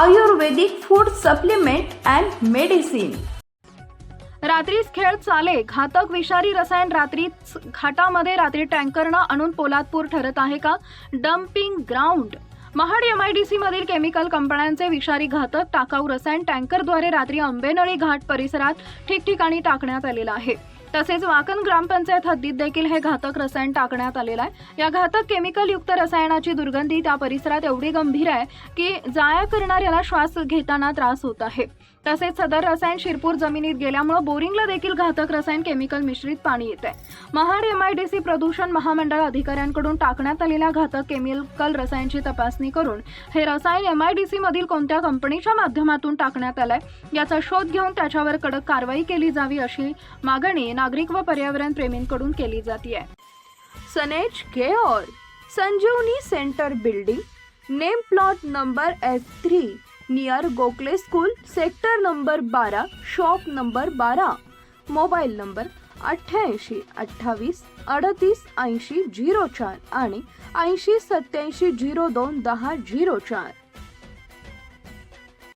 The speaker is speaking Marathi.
Ayurvedic food supplement and medicine रात्रीच खेळ चाले. घातक विषारी रसायन रात्रीच घाटामध्ये रात्री टँकरनं आणून पोलादपूर ठरत आहे का? Dumping ground Mahad M I D मधील केमिकल कंपन्यांचे विषारी घातक टाकाऊ रसायन टँकरद्वारे रात्री आंबेनळी घाट परिसरात ठिकठिकाणी टाकण्यात आलेलं आहे. तसेच वाकण ग्रामपंचायत हद्दीत देखील हे घातक रसायन टाकण्यात आलेलं आहे. या घातक केमिकल युक्त रसायनाची दुर्गंधी त्या परिसरात एवढी गंभीर आहे की जाया करणाऱ्याला श्वास घेताना त्रास होत आहे. तसेच सदर रसायन शिरपूर जमिनीत गेल्यामुळे बोरिंगला देखील घातक रसायन केमिकल मिश्रित पाणी येते महाड एमआयडीसी प्रदूषण महामंडळ अधिकाऱ्यांकडून टाकण्यात आलेल्या घातक केमिकल रसायनची तपासणी करून हे रसायन एमआयडीसी मधील कोणत्या कंपनीच्या माध्यमातून टाकण्यात आलंय? याचा शोध घेऊन त्याच्यावर कडक कारवाई केली जावी अशी मागणी नागरिक व पर्यावरण प्रेमींकडून केली जाते सनेज care Sanjeevani centre building name plot number F three near Gokhale school sector number बारा शॉप नंबर बारा मोबाईल नंबर अठ्ठ्याऐंशी अठ्ठावीस अडतीस ऐंशी झिरो चार आणि ऐंशी सत्याऐंशी झिरो दोन दहा झिरो चार.